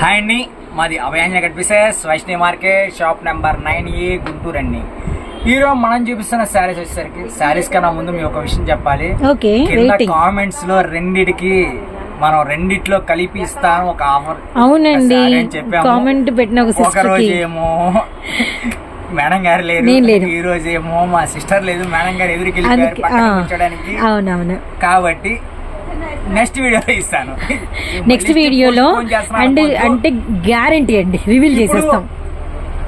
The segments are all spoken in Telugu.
హాయ్ అండి. మాది అభయాంజ కనిపిసెస్ Vaishnavi market shop number nine A Guntur అండి. ఈరోజు మనం చూపిస్తున్న శారీస్ వచ్చేసరికి శారీస్ కన్నా ముందు మీ ఒక విషయం చెప్పాలి. కింద కామెంట్స్లో రెండిటికి మనం రెండిట్లో కలిపి ఇస్తాను ఒక ఆఫర్. అవునండి. కామెంట్ పెట్టిన ఒక రోజు ఏమో మేడం గారు లేను. ఈ రోజు ఏమో మా సిస్టర్ లేదు. మేడం గారు ఎదురుకి వెళ్ళిపోయారు అందుకే పక్కన ఆ, కూర్చోడానికి. అవునవును. కాబట్టి నెక్స్ట్ వీడియోలో ఇస్తాను. నెక్స్ట్ వీడియోలో చేస్తున్నాను. అంటే గ్యారంటీ అండి. రివీల్ చేసేస్తాం.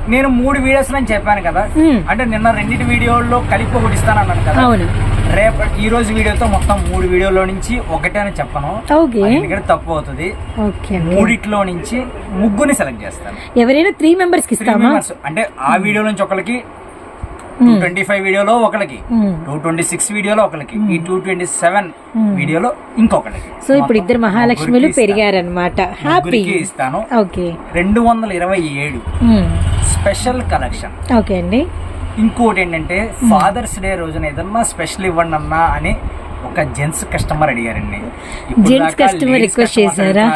నేను మూడు వీడియోస్ అని చెప్పాను కదా. మ్మ్. అంటే నిన్న రెండింటి వీడియోల్లో కలిపి ఒకటి ఇస్తాను అన్నాను కదా. అవును. రేపు ఈ రోజు వీడియోతో మొత్తం మూడు వీడియోలో నుంచి ఒకటే అని చెప్పను. ఎందుకంటే తప్పు అవుతుంది. మూడిట్లో నుంచి ముగ్గురిని సెలెక్ట్ చేస్తాను. ఎవరైనా త్రీ మెంబర్స్కి ఇస్తామా. అంటే ఆ వీడియో నుంచి ఒకరికి టూ. ట్వంటీ ఫైవ్ వీడియోలో ఒకరికి. టూ ట్వంటీ సిక్స్ వీడియోలో ఒకరికి ఈ టూ ట్వంటీ సెవెన్ వీడియోలో ఇంకొకరికి సో ఇప్పుడు ఇద్దరు మహాలక్ష్ములు. పెరిగారనమాట హ్యాపీ ఇస్తాను. ఓకే. రెండు వందల ఇరవై ఏడు. Special collection. ఓకే అండి. ఇంకోటి ఏంటంటే ఫాదర్స్ డే రోజున ఏదన్నా స్పెషల్ ఇవ్వండి అన్నా అని ఒక జెంట్స్ కస్టమర్ అడిగారండి. ladies request customers చేశారా?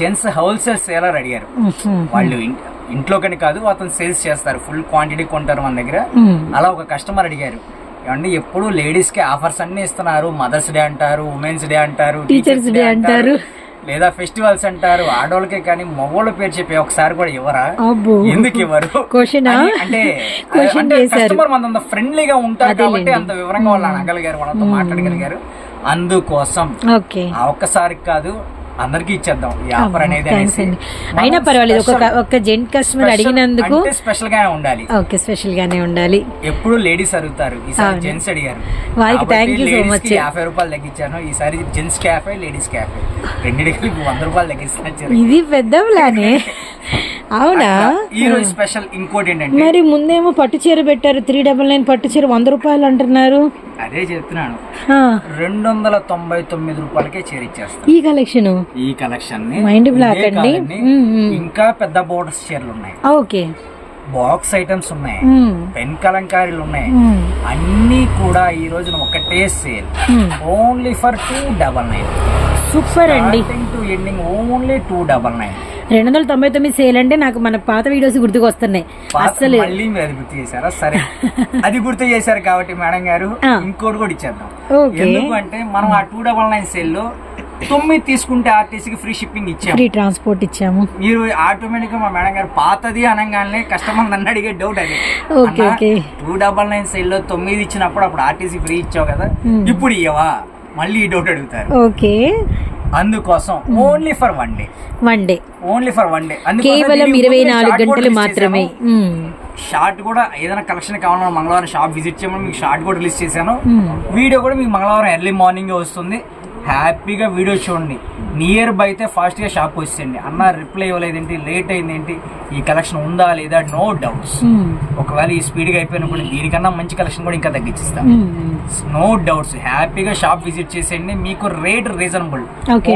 జెంట్స్ హోల్సేల్ సేలర్ అడిగారు. వాళ్ళు ఇన్- ఇంట్లోకని కాదు అతను సేల్స్ చేస్తారు. ఫుల్ క్వాంటిటీ కొంటారు మన దగ్గర. అలా ఒక కస్టమర్ అడిగారు. ఏమంటే ఎప్పుడు లేడీస్కి ఆఫర్స్ అన్ని ఇస్తున్నారు. మదర్స్ డే అంటారు ఉమెన్స్ డే అంటారు Teachers Day అంటారు. లేదా ఫెస్టివల్స్ అంటారు. ఆడవాళ్ళకే కానీ మగవాళ్ళ పేరు చెప్పి ఒకసారి కూడా ఇవ్వరా? ఎందుకు ఇవ్వరు? అంటే అంటే. కస్టమర్ మన ఫ్రెండ్లీగా ఉంటారు కాబట్టి. అంత వివరంగా వాళ్ళు అనగలిగారు వాళ్ళతో మాట్లాడగలిగారు. అందుకోసం ఆ ఒక్కసారికి కాదు అందరికి ఇచ్చేద్దాం ఈ ఆఫర్ అనేది అయినా పర్వాలేదు ఒక ఒక జెంట్ కస్టమర్ అడిగినందుకు స్పెషల్ గానే ఉండాలి. ఓకే స్పెషల్ గానే ఉండాలి. ఎప్పుడు లేడీస్ అడుగుతారు. ఈసారి. జెంట్స్ అడిగారు. వారికి కాబట్టి thank you so ladies much. కి యాభై రూపాయలు తగ్గించాను. ఈసారి జెంట్స్ క్యాఫే లేడీస్ క్యాఫే రెండింటికి వంద రూపాయలు తగ్గిస్తాను ఇది పెద్ద ప్లానే అవునా? ఈ రోజు స్పెషల్ ఇంకోటి ఏంటంటే మరి ముందేమో పట్టు చీర పెట్టారు త్రీ డబల్ నైన్ పట్టు చీర వంద రూపాయలు అంటున్నారు. అదే చెప్తున్నాను. రెండు వందల తొంభై తొమ్మిది రూపాయలకే చేరిచ్చేస్తాను ఈ కలెక్షన్? ఈ కలెక్షన్ block ఇవే అండి. ఇంకా పెద్ద బోర్డర్స్ చీరలు ఉన్నాయి. ఓకే. బాక్స్ ఐటమ్స్ ఉన్నాయి. పెన్ కలంకారీలు ఉన్నాయి. అన్నీ కూడా ఈ రోజున ఒకటే sale. Only for two double nine. Super అండి. To ending only two double nine. రెండు వందల తొంభై తొమ్మిది సేల్ అంటే నాకు మన పాత వీడియోస్ గుర్తుకు వస్తున్నాయి అసలు మళ్ళీ మీరు గుర్తు చేశారా? సరే. అది గుర్తు చేశారు కాబట్టి మేడం గారు. ఇంకోటి కూడా ఇచ్చేద్దాం. ఓకే. ఎందుకు అంటే మనం ఆ టూ డబల్ నైన్ సేల్లో తొమ్మిది తీసుకుంటే ఆర్టీసీకి ఫ్రీ షిప్పింగ్ ఇచ్చాము. ఫ్రీ ట్రాన్స్పోర్ట్ ఇచ్చాము. మీరు ఆటోమేటిక్ మా మేడం గారు పాతది అనగానే కస్టమర్ నన్ను అడిగే డౌట్ అది. టూ డబల్ నైన్ సేల్లో తొమ్మిది ఇచ్చినప్పుడు అప్పుడు ఆర్టీసీ ఫ్రీ ఇచ్చావు కదా. ఇప్పుడు ఇవ్వవా మళ్ళీ ఈ డౌట్ అడుగుతారు. ఓకే. అందుకోసం only for one day one day only for one day కేవలం ఇరవై నాలుగు గంటలు మాత్రమే. షార్ట్ కూడా ఏదైనా కలెక్షన్ కావాలన్నా మంగళవారం షాప్ విజిట్ చేయమని మీకు షార్ట్ కూడా రిలీజ్ చేశాను. వీడియో కూడా మీకు మంగళవారం ఎర్లీ మార్నింగ్ వస్తుంది. హ్యాపీగా వీడియో చూడండి. నియర్ బై అయితే ఫాస్ట్గా షాప్ వచ్చేయండి. అన్న రిప్లై ఇవ్వలేదేంటి? లేట్ అయింది ఏంటి ఈ కలెక్షన్ ఉందా లేదా? నో డౌట్స్ మ్మ్. ఒకవేళ ఈ స్పీడ్గా అయిపోయినప్పుడు దీనికన్నా మంచి కలెక్షన్ కూడా ఇంకా తగ్గించిస్తాం. నో డౌట్స్ హ్యాపీగా షాప్ విజిట్ చేసేయండి. మీకు rate reasonable.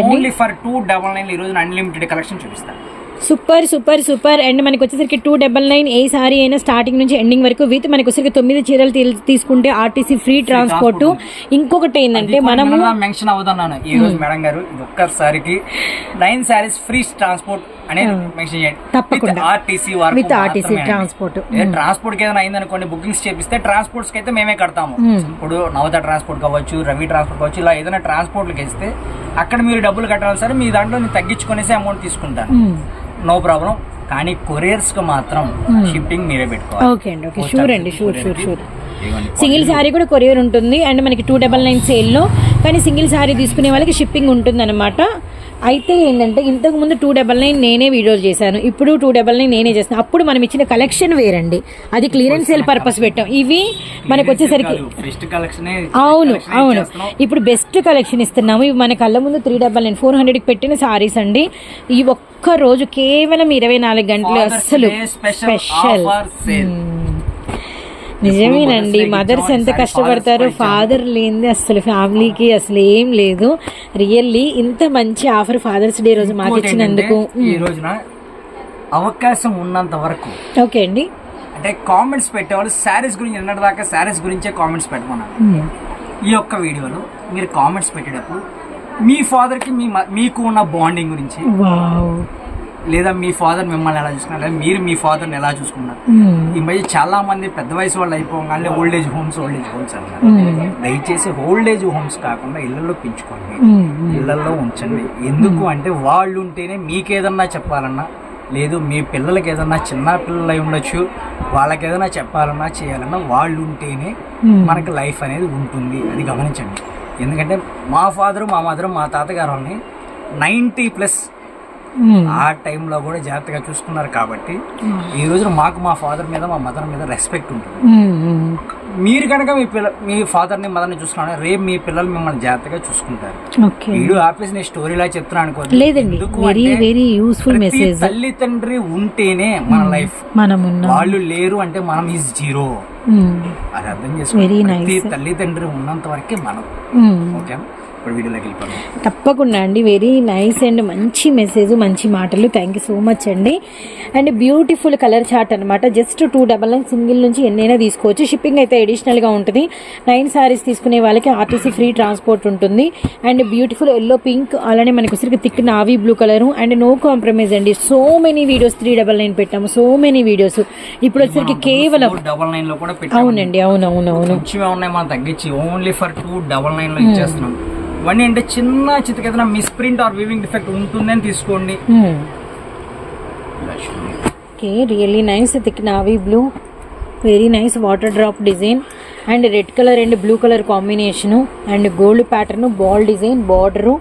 Only for two double nine ఈ రోజు అన్లిమిటెడ్ కలెక్షన్ చూపిస్తాను సూపర్ సూపర్ సూపర్. అండ్ మనకి వచ్చేసరికి టూ డబల్ నైన్ ఏ సారీ అయినా స్టార్టింగ్ నుంచి ఎండింగ్ వరకు విత్ మనకి వచ్చేసరికి తొమ్మిది చీరలు తీసుకుంటే ఆర్టీసీ ఫ్రీ ట్రాన్స్పోర్ట్ ఇంకొకటి ఏంటంటే మనము మెన్షన్ అవుతున్నాను ఈ రోజు మేడం గారు ఒక్కసారికి. నైన్ సారీస్ ఫ్రీ ట్రాన్స్పోర్ట్ అనేది మెన్షన్ చేయండి. తప్పకుండా. RTC transport. ట్రాన్స్పోర్ట్కి ఏదైనా అయిందనుకోండి బుకింగ్స్ చేపిస్తే ట్రాన్స్పోర్ట్స్కి అయితే మేమే కడతాము. ఇప్పుడు నవత ట్రాన్స్పోర్ట్ కావచ్చు రవి ట్రాన్స్పోర్ట్ కావచ్చు ఇలా ఏదైనా ట్రాన్స్పోర్ట్లకి ఇస్తే అక్కడ మీరు డబ్బులు కట్టాలి సరే మీ దాంట్లో నేను తగ్గించుకునేసి అమౌంట్ తీసుకుంటాను. మ్మ్. నో ప్రాబ్లం కానీ కొరియర్స్కి మాత్రం షిప్పింగ్ మీరే పెట్టుకోవాలి. ఓకే అండి ఓకే షూర్ అండి sure sure sure. Single sari కూడా కొరియర్ ఉంటుంది. అండ్ మనకి టూ డబల్ నైన్ సేల్లో కానీ సింగిల్ శారీ తీసుకునే వాళ్ళకి షిప్పింగ్ ఉంటుంది అనమాట అయితే ఏంటంటే ఇంతకు ముందు టూ డబల్ నైన్ నేనే వీడియోలు చేశాను. ఇప్పుడు టూ డబల్ నైన్ నేనే చేస్తాను అప్పుడు మనం ఇచ్చిన కలెక్షన్ వేరండి. అది క్లియరెన్స్ సేల్ పర్పస్ పెట్టాం. ఇవి మనకు వచ్చేసరికి అవును అవును. ఇప్పుడు బెస్ట్ కలెక్షన్ ఇస్తున్నాము. ఇవి మన కళ్ళ ముందు త్రీ డబల్ నైన్ ఫోర్ హండ్రెడ్కి పెట్టిన సారీస్ అండి. ఈ ఒక్క రోజు కేవలం ఇరవై నాలుగు గంటలు అస్సలు స్పెషల్ నిజమేనండి. మదర్స్ ఎంత కష్టపడతారో? ఫాదర్ లేనిది అసలు ఫ్యామిలీకి అసలు ఏం లేదు. రియల్లీ ఇంత మంచి ఆఫర్ ఫాదర్స్ డే రోజు మాకు ఇచ్చినందుకు. ఈ రోజున అవకాశం ఉన్నంత వరకు ఓకే అండి. అంటే కామెంట్స్ పెట్టేవాళ్ళు శారీస్ గురించి నిన్నటి దాకా శారీస్ గురించే కామెంట్స్ పెట్టమన్నారు మ్మ్. ఈ యొక్క వీడియోలో మీరు కామెంట్స్ పెట్టేటప్పుడు మీ ఫాదర్కి మీ మీకు ఉన్న బాండింగ్ గురించి లేదా మీ ఫాదర్ మిమ్మల్ని ఎలా చూసుకున్నారు లేదా మీరు మీ ఫాదర్ని ఎలా చూసుకున్నారు మ్మ్. ఈ మధ్య చాలా మంది పెద్ద వయసు వాళ్ళు అయిపోగానే old age homes old age homes అన్నారు మ్మ్. దయచేసి ఓల్డ్ ఏజ్ హోమ్స్ కాకుండా ఇళ్ళలో పెంచుకోండి మ్మ్. ఇళ్ళలో ఉంచండి ఎందుకు అంటే వాళ్ళు ఉంటేనే మీకేదన్నా చెప్పాలన్నా లేదు మీ పిల్లలకి ఏదన్నా చిన్న పిల్లలు అయి ఉండొచ్చు వాళ్ళకి ఏదైనా చెప్పాలన్నా చేయాలన్నా వాళ్ళు ఉంటేనే. మనకి లైఫ్ అనేది ఉంటుంది అది గమనించండి ఎందుకంటే మా ఫాదరు మా మదర్ మా తాతగారు వాళ్ళని నైంటీ ప్లస్. ఆ టైంలో కూడా జాగ్రత్తగా చూసుకున్నారు కాబట్టి ఈ రోజున మాకు మా ఫాదర్ మీద మా మదర్ మీద రెస్పెక్ట్ ఉంటుంది. మ్మ్. మ్మ్. మీరు కనుక మీ పిల్ల మీ ఫాదర్ని మదర్ని చూసుకున్నా రేపు మీ పిల్లలు మిమ్మల్ని జాగ్రత్తగా చూసుకుంటారు. ఓకే వీడియో ఆపేసి నేను స్టోరీలా చెప్తున్నాను లేదండి. వెరీ వెరీ యూస్ఫుల్ మెసేజ్ తల్లి తండ్రి ఉంటేనే మన లైఫ్ మనం వాళ్ళు లేరు అంటే మనం ఈజ్ జీరో. అది అర్థం చేసుకోండి. Very ప్రతి nice. తల్లి తండ్రి ఉన్నంత వరకే మనం. మ్మ్. ఓకే ఇప్పుడు వీడియోలోకి వెళ్ళిపోతాం తప్పకుండా అండి. వెరీ నైస్ అండ్ మంచి మెసేజ్ మంచి మాటలు. థ్యాంక్ యూ సో మచ్ అండి. అండ్ బ్యూటిఫుల్ కలర్ చార్ట్ అనమాట just two double nine single నుంచి ఎన్నైనా తీసుకోవచ్చు. షిప్పింగ్ అయితే అడిషనల్గా ఉంటుంది. నైన్ సారీస్ తీసుకునే వాళ్ళకి ఆర్టీసీ ఫ్రీ ట్రాన్స్పోర్ట్ ఉంటుంది. అండ్ బ్యూటిఫుల్ ఎల్లో పింక్ అలానే మనకి వచ్చరికి thick navy blue colour and no compromise అండి. So many videos three double nine పెట్టాము. సో మెనీ వీడియోస్ ఇప్పుడు వచ్చరికి కేవలం డబల్ నైన్లో కూడా అవునండి అవును అవును ఉన్నాయి మనం తగ్గించి. ఓన్లీ ఫర్ టూ డబల్ నైన్లో ఇచ్చేస్తున్నాం. ఇవన్నీ అంటే చిన్న చితకేదైనా మిస్ప్రింట్ ఆర్ వివింగ్ డిఫెక్ట్ ఉంటుందని తీసుకోండి. Okay really nice thick navy blue. Very nice water drop design. And red colour and blue colour combination. And gold pattern ball design border.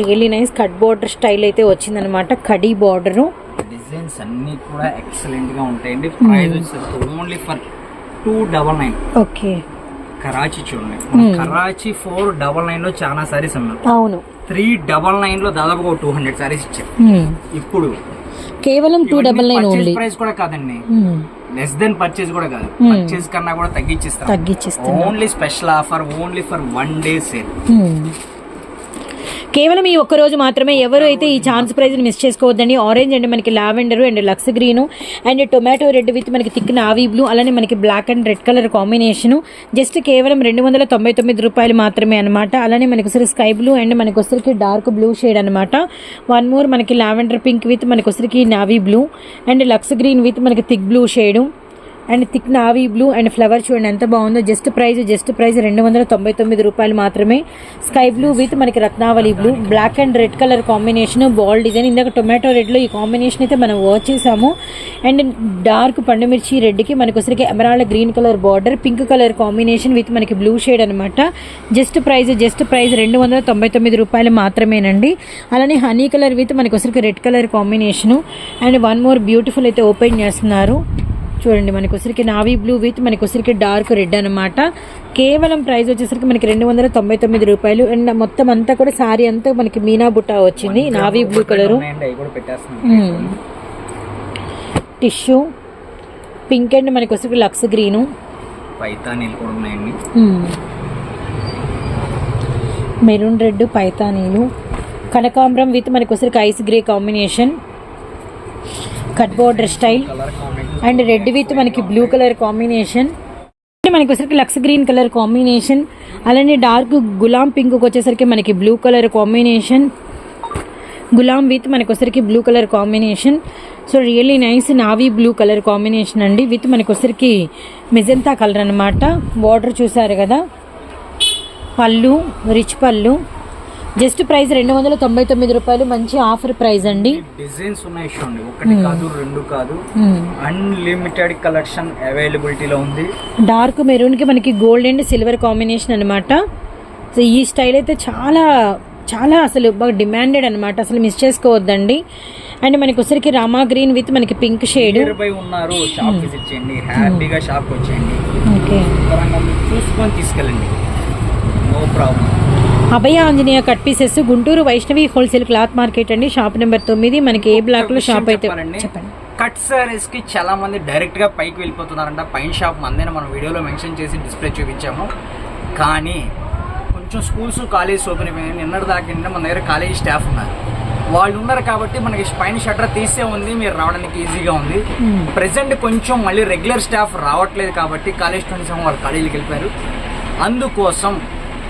Really nice cut border style అయితే వచ్చిందనమాట కడీ బార్డరు. డిజైన్స్ అన్ని కూడా ఎక్సలెంట్గా ఉంటాయండి. Price only for two double nine. Okay. Karachi చూడండి. కరాచీ ఫోర్ డబల్ నైన్లో చాలా సారీస్ ఉన్నాయి. అవును. త్రీ డబల్ నైన్లో దాదాపుగా టూ హండ్రెడ్ సారీస్ ఇచ్చారు. ఇప్పుడు కేవలం two double nine only price కూడా కాదండి. లెస్ దెన్ పర్చేస్ కూడా కాదు. పర్చేస్ కన్నా కూడా తగ్గించిస్తాం. తగ్గించిస్తాను only special offer only for one day sale. కేవలం ఈ ఒక్క రోజు మాత్రమే ఎవరు అయితే ఈ ఛాన్స్ ప్రైజ్ మిస్ చేసుకోవద్దండి. ఆరెంజ్ అండ్ మనకి lavender and lux green and tomato red with మనకి థిక్ నావీ బ్లూ అలానే మనకి black and red colour combination just కేవలం రెండు వందల తొంభై తొమ్మిది రూపాయలు మాత్రమే అనమాట అలానే మనకి ఒకసారి స్కై బ్లూ అండ్ మనకి ఒకసారికి డార్క్ బ్లూ షేడ్ అనమాట వన్ మోర్ మనకి లావెండర్ పింక్ విత్ మనకి ఒకసారికి navy blue and lux green with మనకి thick blue shade and thick navy blue and flower చూడండి ఎంత బాగుందో. జస్ట్ ప్రైస్ జస్ట్ ప్రైస్ రెండు వందల తొంభై తొమ్మిది రూపాయలు మాత్రమే. స్కై బ్లూ విత్ మనకి Ratnavali blue. Black and red colour combination ball design ఇందాక టొమాటో రెడ్లో ఈ కాంబినేషన్ అయితే మనం వర్క్ చేసాము అండ్ డార్క్ పండుమిర్చి రెడ్కి మనకు వచ్చరికి emerald green colour border pink colour combination with మనకి బ్లూ షేడ్ అనమాట జస్ట్ ప్రైస్ జస్ట్ ప్రైస్ రెండు వందల తొంభై తొమ్మిది రూపాయలు మాత్రమేనండి. అలానే హనీ కలర్ విత్ మనకి వచ్చరికి red colour combination and one more beautiful అయితే ఓపెన్ చేస్తున్నారు. చూడండి మనకి వచ్చరికి నావీ బ్లూ విత్ మనకి వచ్చరికి డార్క్ రెడ్ అనమాట కేవలం ప్రైస్ వచ్చేసరికి మనకి రెండు వందల తొంభై తొమ్మిది రూపాయలు. అండ్ మొత్తం అంతా కూడా సారీ అంతా మనకి మీనా బుట్ట వచ్చింది. Navy blue colour. Tissue. Pink and మనకి వచ్చరికి లక్స్ గ్రీను. మెరూన్ రెడ్ పైతానీలు. కనకాంబరం విత్ మనకి వచ్చరికి ice grey combination. Cut border style. And red with మనకి బ్లూ కలర్ కాంబినేషన్. మనకి వచ్చేసరికి లక్స్ గ్రీన్ కలర్ కాంబినేషన్. అలానే డార్క్ గులాం పింక్ వచ్చేసరికి మనకి బ్లూ కలర్ కాంబినేషన్. గులాం విత్ మనకు వచ్చరికి blue colour combination. So really nice navy blue colour combination అండి. విత్ మనకు వచ్చరికి మెజంతా కలర్ అనమాట బార్డర్ చూసారు కదా? పళ్ళు రిచ్ పళ్ళు. జస్ట్ ప్రైస్ రెండు వందల తొంభై తొమ్మిది రూపాయలు. మంచి ఆఫర్ ప్రైస్ అండి. డిజైన్స్ ఉన్నాయి చూడండి. ఒకటి కాదు రెండు కాదు. అన్లిమిటెడ్ కలెక్షన్ అవైలబిలిటీలో ఉంది. డార్క్ మెరూన్కి మనకి గోల్డ్ అండ్ సిల్వర్ కాంబినేషన్ అనమాట సో ఈ స్టైల్ అయితే చాలా చాలా అసలు బాగా డిమాండెడ్ అనమాట అసలు మిస్ చేసుకోవద్దండి. అండ్ మనకి వచ్చరికి రామా గ్రీన్ విత్ మనకి పింక్ షేడ్ ఉన్నారు. షాప్ విజిట్ చేయండి. హ్యాపీగా షాప్ వచ్చేయండి. ఓకే శుభ్రంగా మీరు చూసుకొని తీసుకెళ్ళండి. No problem Abhaya Anjaneya cut pieces Guntur Vaishnavi wholesale cloth market అండి. షాప్ నెంబర్ తొమ్మిది. మనకి ఏ బ్లాక్లో షాప్ అయితే. చెప్పండి. కట్ సారీస్కి చాలా మంది డైరెక్ట్గా పైకి వెళ్ళిపోతున్నారంట. పైన షాప్ మందేనే మనం వీడియోలో మెన్షన్ చేసి డిస్ప్లే చూపించాము. కానీ కొంచెం స్కూల్స్ కాలేజ్ ఓపెన్ అయిపోయినాయి. నిన్నటి దాకా మన దగ్గర కాలేజీ స్టాఫ్ ఉన్నారు. వాళ్ళు ఉన్నారు కాబట్టి మనకి పైన షట్టర్ తీసే ఉంది. మీరు రావడానికి ఈజీగా ఉంది. ప్రెసెంట్ కొంచెం మళ్ళీ రెగ్యులర్ స్టాఫ్ రావట్లేదు కాబట్టి కాలేజ్ స్టూడెంట్స్ వాళ్ళు కాలేజీకి వెళ్ళిపోయారు. అందుకోసం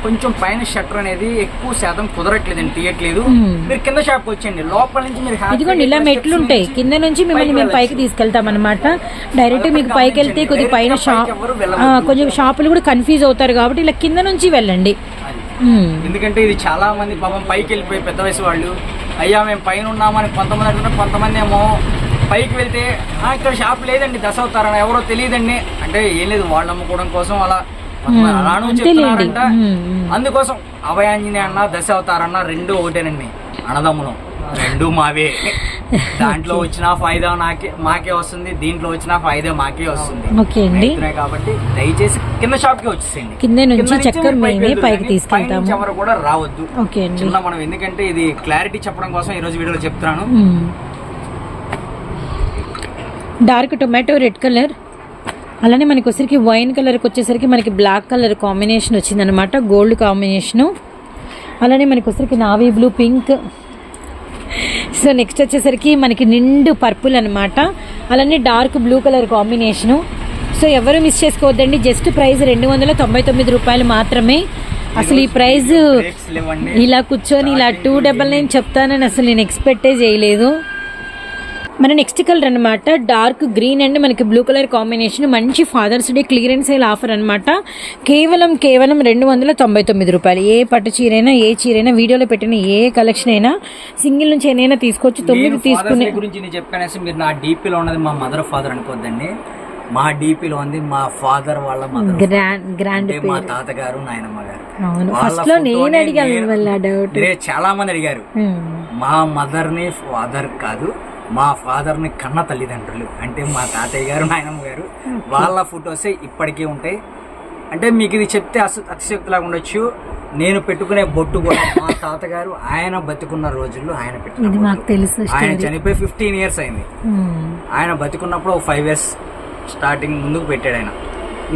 కొంచెం పైన షట్టర్ అనేది ఎక్కువ శాతం కుదరట్లేదండి తీయట్లేదు. మీరు కింద షాప్ వచ్చండి లోపల నుంచి మీరు ఇదిగోండి ఇలా మెట్లు ఉంటాయి. కింద నుంచి మిమ్మల్ని మేము పైకి తీసుకెళ్తాం అనమాట డైరెక్ట్ మీకు పైకి వెళ్తే కొద్ది పైన షాప్ కొంచెం షాపులు కూడా కన్ఫ్యూజ్ అవుతారు కాబట్టి ఇలా కింద నుంచి వెళ్ళండి. ఎందుకంటే ఇది చాలా మంది పాపం పైకి వెళ్ళిపోయి పెద్ద వయసు వాళ్ళు. అయ్యా మేము పైన ఉన్నామని కొంతమంది అంటున్నారు కొంతమంది ఏమో పైకి వెళ్తే "ఆ, ఇక్కడ షాప్ లేదండి దశ అవుతారని ఎవరో తెలియదండి. అంటే ఏం లేదు వాళ్ళు అమ్ముకోవడం కోసం అలా అలానూ. చెప్తున్నారంట. అందుకోసం అభయాంజనే అన్న దశ అవతారన్న రెండు ఒకటేనండి అన్నదమ్ములం. రెండు మావే. దాంట్లో వచ్చిన ఫాయిదా నాకే మాకే వస్తుంది. దీంట్లో వచ్చిన ఫాయిదా మాకే వస్తుంది. ఓకే అండి. రైతులే కాబట్టి దయచేసి కింద షాప్కి వచ్చేసేయండి. కింద నుంచి మేమే పైకి తీసుకెళ్తాము. ఎవరు కూడా రావద్దు. ఓకే అండి. చిన్న మనం ఎందుకంటే ఇది క్లారిటీ చెప్పడం కోసం ఈ రోజు వీడియోలో చెప్తున్నాను. Dark tomato red colour. అలానే మనకి వచ్చేసరికి వైన్ కలర్కి వచ్చేసరికి మనకి బ్లాక్ కలర్ కాంబినేషన్ వచ్చిందనమాట గోల్డ్ కాంబినేషను అలానే మనకి వచ్చేసరికి navy blue pink so next వచ్చేసరికి మనకి నిండు పర్పుల్ అనమాట అలానే dark blue colour combination so ఎవరు మిస్ చేసుకోవద్దండి జస్ట్ ప్రైస్ రెండు వందల తొంభై తొమ్మిది రూపాయలు మాత్రమే. అసలు ఈ లేవండి. ఇలా కూర్చొని ఇలా టూ డబల్ నైన్ చెప్తానని అసలు నేను ఎక్స్పెక్టే చేయలేదు. మన నెక్స్ట్ కలర్ అన్నమాట డార్క్ గ్రీన్ అండ్ మనకి బ్లూ కలర్ కాంబినేషన్ మంచి father's day clearance sale offer అన్నమాట. కేవలం కేవలం రెండు వందల తొంభై తొమ్మిది రూపాయలు. ఏ పట్టు చీరైనా ఏ చీరైనా వీడియోలో పెట్టిన ఏ కలెక్షన్ అయినా సింగిల్ నుంచి ఏదైనా తీసుకోవచ్చు. తొమ్మిది తీసుకునే గురించి నేను చెప్పానేసి మీరు నా డీపీలో ఉన్నది మా మదర్ ఫాదర్ అనుకోద్దండి. మా డీపీలో ఉంది మా ఫాదర్ వాళ్ళ గ్రాండ్ గ్రాండ్ మా తాతగారు నాయనమ్మ గారు. అవును. వాళ్ళ ఫస్ట్లో నేను అడిగాను చాలా మంది అడిగారు. మా మదర్ని ఫాదర్ కాదు. మా ఫాదర్ని కన్న తల్లిదండ్రులు. అంటే మా తాతయ్య గారు నాయనమ్మ గారు వాళ్ళ ఫొటోసే ఇప్పటికీ ఉంటాయి. అంటే మీకు ఇది చెప్తే అస అతిశక్తిలాగా ఉండొచ్చు. నేను పెట్టుకునే బొట్టు కూడా మా తాతగారు ఆయన బతికున్న రోజుల్లో ఆయన పెట్టుకున్న. తెలుసు ఆయన. చనిపోయి ఫిఫ్టీన్ ఇయర్స్ అయింది. ఆయన బతికున్నప్పుడు ఒక ఫైవ్ ఇయర్స్ స్టార్టింగ్ ముందుకు పెట్టాడు ఆయన.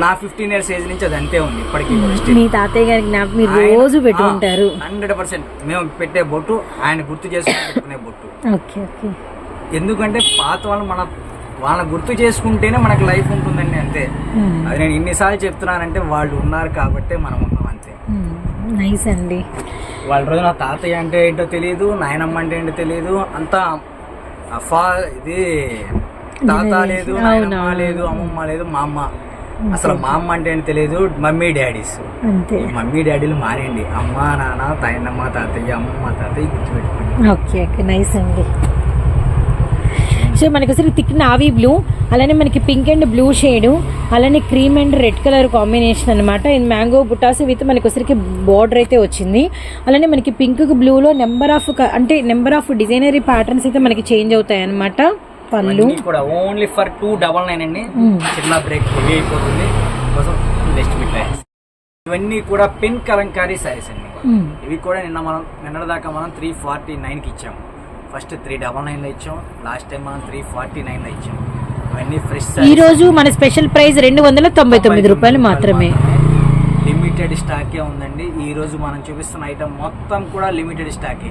నా ఫిఫ్టీన్ ఇయర్స్ ఏజ్ నుంచి అది అంతే ఉంది ఇప్పటికీ. మీ తాతయ్య గారికి మీరు రోజు పెట్టుకుంటారు. హండ్రెడ్ పర్సెంట్ మేము పెట్టే బొట్టు ఆయన గుర్తు చేసుకుని పెట్టుకునే బొట్టు. Okay okay. ఎందుకంటే పాత వాళ్ళు మన వాళ్ళని గుర్తు చేసుకుంటేనే మనకు లైఫ్ ఉంటుందండి అంతే. అది నేను ఇన్నిసార్లు చెప్తున్నానంటే వాళ్ళు ఉన్నారు కాబట్టే మనం ఉన్నాం అంతే. నైస్ అండి. వాళ్ళ రోజు నా తాతయ్య అంటే ఏంటో తెలియదు నాయనమ్మ అంటే ఏంటో తెలియదు అంతా ఫా ఇది తాత లేదు నాయనమ్మ లేదు అమ్మమ్మ లేదు మా అమ్మ. అసలు మా అమ్మ అంటే ఏంటో తెలియదు మమ్మీ డాడీస్. మమ్మీ డాడీలు మారేయండి. అమ్మ నాన్న తాయనమ్మ తాతయ్య అమ్మమ్మ తాతయ్య గుర్తుపెట్టుకోండి. Okay okay. నైస్ అండి. సో మనకి అసలు థిక్ నావీ బ్లూ అలానే మనకి పింక్ అండ్ బ్లూ షేడ్ అలానే cream and red colour combination అనమాట ఇది మ్యాంగో బుటాస్ విత్ మనకి వచ్చరికి బార్డర్ అయితే వచ్చింది. అలానే మనకి పింక్ బ్లూలో నెంబర్ ఆఫ్ అంటే నెంబర్ ఆఫ్ డిజైనరీ ప్యాటర్న్స్ అయితే మనకి చేంజ్ అవుతాయి అనమాట పళ్ళు. కూడా only for two double nine అండి. చిన్న బ్రేక్ హెవీ అయిపోతుంది. కోసం నెక్స్ట్ బిట్ ఇవన్నీ కూడా పెన్ కలంకారీ సారీస్ అండి. ఇవి కూడా నిన్న మనం నిన్న దాకా మనం త్రీ ఫార్టీ నైన్కి ఇచ్చాము. ఫస్ట్ త్రీ డబల్ నైన్లో ఇచ్చాం. లాస్ట్ టైం మనం త్రీ ఫార్టీ నైన్లో ఇచ్చాం. ఇవన్నీ ఫ్రెష్ ఈ రోజు మన స్పెషల్ ప్రైస్ రెండు వందల తొంభై తొమ్మిది రూపాయలు మాత్రమే. లిమిటెడ్ స్టాకే ఉందండి. ఈ రోజు మనం చూపిస్తున్న ఐటమ్ మొత్తం కూడా లిమిటెడ్ స్టాకే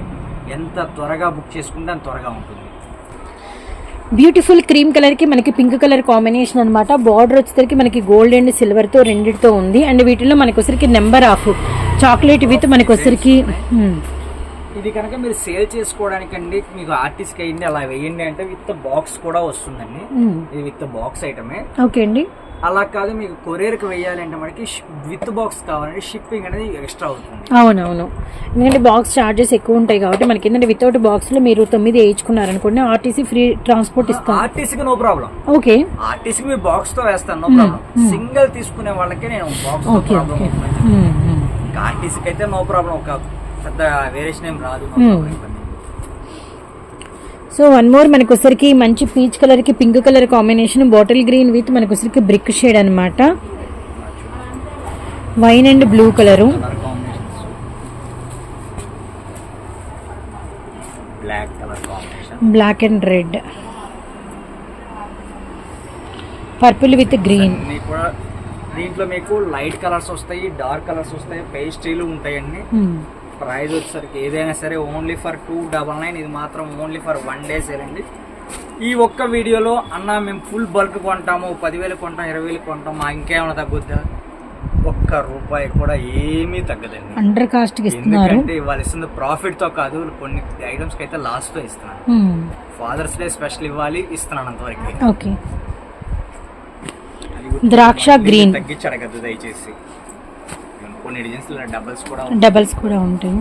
ఎంత త్వరగా బుక్ చేసుకుంటే అంత త్వరగా ఉంటుంది. బ్యూటిఫుల్ క్రీమ్ కలర్కి మనకి పింక్ కలర్ కాంబినేషన్ అనమాట బార్డర్ వచ్చేసరికి మనకి గోల్డ్ అండ్ సిల్వర్తో రెండిటితో ఉంది. అండ్ వీటిలో మనకి వచ్చరికి నెంబర్ ఆఫ్ చాక్లెట్ విత్ మనకి వచ్చరికి ఇది కనుక మీరు సేల్ చేసుకోవడానికండి మీకు ఆర్టిస్ట్ అయ్యింది అలా వేయండి అంటే విత్ బాక్స్ కూడా వస్తుందండి. ఇది విత్ బాక్స్ ఐటమే. ఓకే అండి. అలా కాదు మీకు కొరియర్కి వేయాలి అంటే మనకి విత్ బాక్స్ కావాలంటే షిప్పింగ్ అనేది ఎక్స్ట్రా అవుతుంది. అవునవును. ఎందుకంటే బాక్స్ ఛార్జెస్ ఎక్కువ ఉంటాయి కాబట్టి మనకి ఏంటంటే వితౌట్ బాక్స్లో మీరు తొమ్మిది వేయించుకున్నారనుకోండి ఆర్టీసీ ఫ్రీ ట్రాన్స్పోర్ట్ ఇస్తాం. ఆర్టీసీకి నో ప్రాబ్లం. ఓకే. ఆర్టీసీకి మీరు బాక్స్తో వేస్తాను నో ప్రాబ్లం. సింగిల్ తీసుకునే వాళ్ళకి నేను బాక్స్ ఓకే ప్రాబ్లం ఆర్టీసీకి అయితే నో ప్రాబ్లం ఒక ఏం రాదు. సో వన్ మోర్ మనకి వచ్చరికి మంచి పీచ్ కలర్కి pink colour combination bottle green with మనకి వచ్చరికి బ్రిక్ షేడ్ అన్నమాట. Wine and blue colour. Black colour combination. Black and red. Purple with green. దీంట్లో మీకు లైట్ కలర్స్ వస్తాయి డార్క్ కలర్స్ వస్తాయి పేస్ట్రీలు ఉంటాయండి. ప్రైస్ వచ్చేసరికి ఏదైనా సరే only for two double nine ఇది మాత్రం only for one day sale అండి. ఈ ఒక్క వీడియోలో అన్న మేము ఫుల్ బల్క్ కొంటాము పదివేలు కొంటాం ఇరవై వేలు కొంటాం మా ఇంకేమైనా తగ్గుద్దా? ఒక్క రూపాయి కూడా ఏమీ తగ్గదండి. అండర్ ఇస్తున్నారు. ఎందుకంటే వాళ్ళు ఇస్తుంది ప్రాఫిట్తో కాదు కొన్ని ఐటమ్స్కి అయితే లాస్తో ఇస్తున్నాను. ఫాదర్స్ డే స్పెషల్ ఇవ్వాలి ఇస్తున్నాను అంతవరకు ద్రాక్ష గ్రీన్. తగ్గించి అడగద్దు దయచేసి. కొన్ని డిజైన్స్ డబల్స్ కూడా డబల్స్ కూడా ఉంటాయి.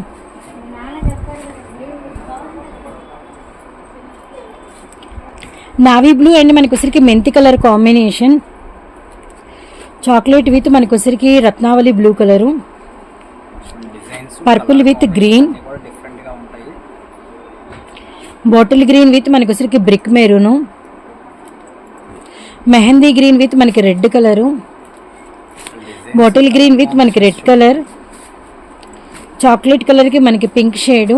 నావీ బ్లూ అండ్ మనకి వచ్చరికి మెంతి కలర్ కాంబినేషన్. చాక్లెట్ విత్ మనకి వచ్చరికి Ratnavali blue colour. Purple with green bottle green with మనకి వచ్చరికి brick maroon mehndi green with మనకి red colour bottle green with మనకి రెడ్ కలర్. చాక్లెట్ కలర్కి మనకి పింక్ షేడు.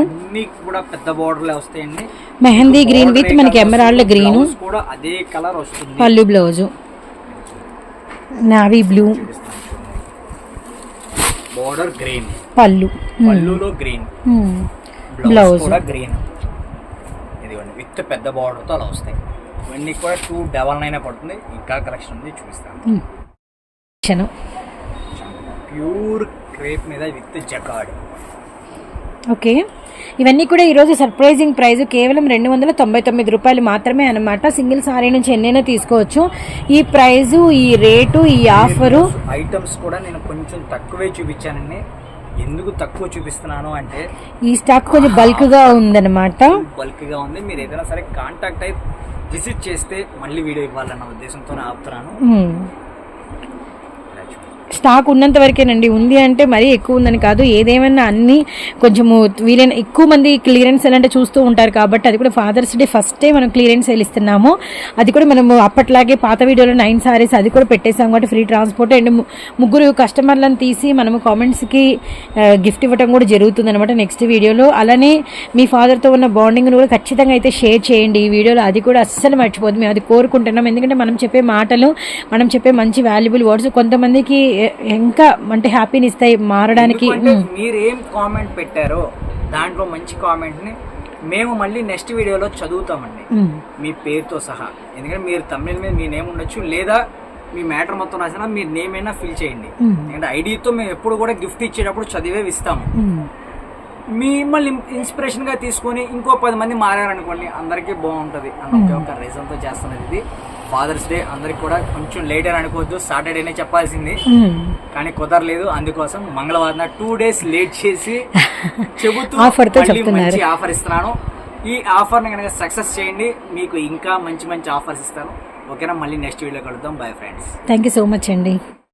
కూడా పెద్ద బోర్డర్లే వస్తాయండి. మెహందీ గ్రీన్ విత్ మనకి ఎమరాల్డ్ గ్రీను. కూడా అదే కలర్ వస్తుంది. పళ్ళు blouse. Navy blue. Border green. పళ్ళు. పళ్ళులో గ్రీన్. బ్లౌజ్. కూడా గ్రీన్. ఇదిగోండి విత్ పెద్ద border తో అలా వస్తాయి. ఇవన్నీ కూడా టూ డబల్ నైన్ పడుతుంది. ఇంకా కలెక్షన్ ఉంది చూపిస్తాను. ప్యూర్ క్రేప్ మీద విత్ జకాడ్. ఓకే. ఇవన్నీ కూడా ఈరోజు సర్ప్రైజింగ్ ప్రైస్ కేవలం రెండు వందల తొంభై తొమ్మిది రూపాయలు మాత్రమే అనమాట సింగిల్ సారీ నుంచి ఎన్నైనా తీసుకోవచ్చు. ఈ ప్రైజు ఈ రేటు ఈ ఆఫరు. ఐటమ్స్ కూడా నేను కొంచెం తక్కువే చూపించానండి. ఎందుకు తక్కువ చూపిస్తున్నాను అంటే ఈ స్టాక్ కొంచెం బల్క్గా ఉందన్నమాట. బల్క్గా ఉంది. మీరు ఏదైనా సరే కాంటాక్ట్ అయి విజిట్ చేస్తే మళ్ళీ వీడియో ఇవ్వాలన్న ఉద్దేశంతో ఆపుతున్నాను. స్టాక్ ఉన్నంత వరకేనండి. ఉంది అంటే మరీ ఎక్కువ ఉందని కాదు. ఏదేమన్నా అన్నీ కొంచెము వీలైన ఎక్కువ మంది క్లియరెన్స్ అంటే చూస్తూ ఉంటారు కాబట్టి అది కూడా ఫాదర్స్ డే ఫస్ట్ డే మనం క్లియరెన్స్ సేల్ ఇస్తున్నాము. అది కూడా మనము అప్పట్లాగే పాత వీడియోలో నైన్ సారీస్ అది కూడా పెట్టేసాం కాబట్టి ఫ్రీ ట్రాన్స్పోర్ట్ అండ్ ముగ్గురు కస్టమర్లను తీసి మనము కామెంట్స్కి గిఫ్ట్ ఇవ్వడం కూడా జరుగుతుంది అనమాట నెక్స్ట్ వీడియోలో. అలానే మీ ఫాదర్తో ఉన్న బాండింగ్ను కూడా ఖచ్చితంగా అయితే షేర్ చేయండి ఈ వీడియోలో. అది కూడా అస్సలు మర్చిపోదు మేము అది కోరుకుంటున్నాం. ఎందుకంటే మనం చెప్పే మాటలు మనం చెప్పే మంచి వాల్యుబుల్ వర్డ్స్ కొంతమందికి ఇంకా అంటే హ్యాపీని ఇస్తాయి మారడానికి మీరు ఏం కామెంట్ పెట్టారో దాంట్లో మంచి కామెంట్ని మేము మళ్ళీ నెక్స్ట్ వీడియోలో చదువుతామండి. మీ పేరుతో సహా. ఎందుకంటే మీరు తమిళ మీద మీ నేమ్ ఉండొచ్చు లేదా మీ మ్యాటర్ మొత్తం రాసినా మీ నేమ్ అయినా ఫిల్ చేయండి. ఎందుకంటే ఐడితో మేము ఎప్పుడు కూడా గిఫ్ట్ ఇచ్చేటప్పుడు చదివే ఇస్తాము మ్మ్. మిమ్మల్ని ఇన్స్పిరేషన్గా తీసుకొని ఇంకో పది మంది మారారనుకోండి అందరికీ బాగుంటది అన్న ఒకే ఒక రీజన్తో చేస్తున్నది ఇది. ఫాదర్స్ డే అందరికి కూడా కొంచెం లేట్ అని అనుకోవద్దు. సాటర్డేనే చెప్పాల్సింది. కానీ కుదరలేదు. అందుకోసం మంగళవారం టూ డేస్ లేట్ చేసి చెబుతూ. మంచి ఆఫర్ ఇస్తున్నాను. ఈ ఆఫర్ని కనుక సక్సెస్ చేయండి. మీకు ఇంకా మంచి మంచి ఆఫర్స్ ఇస్తాను. ఓకేనా? మళ్ళీ నెక్స్ట్ వీడియో కలుద్దాం. Bye friends thank you so much అండి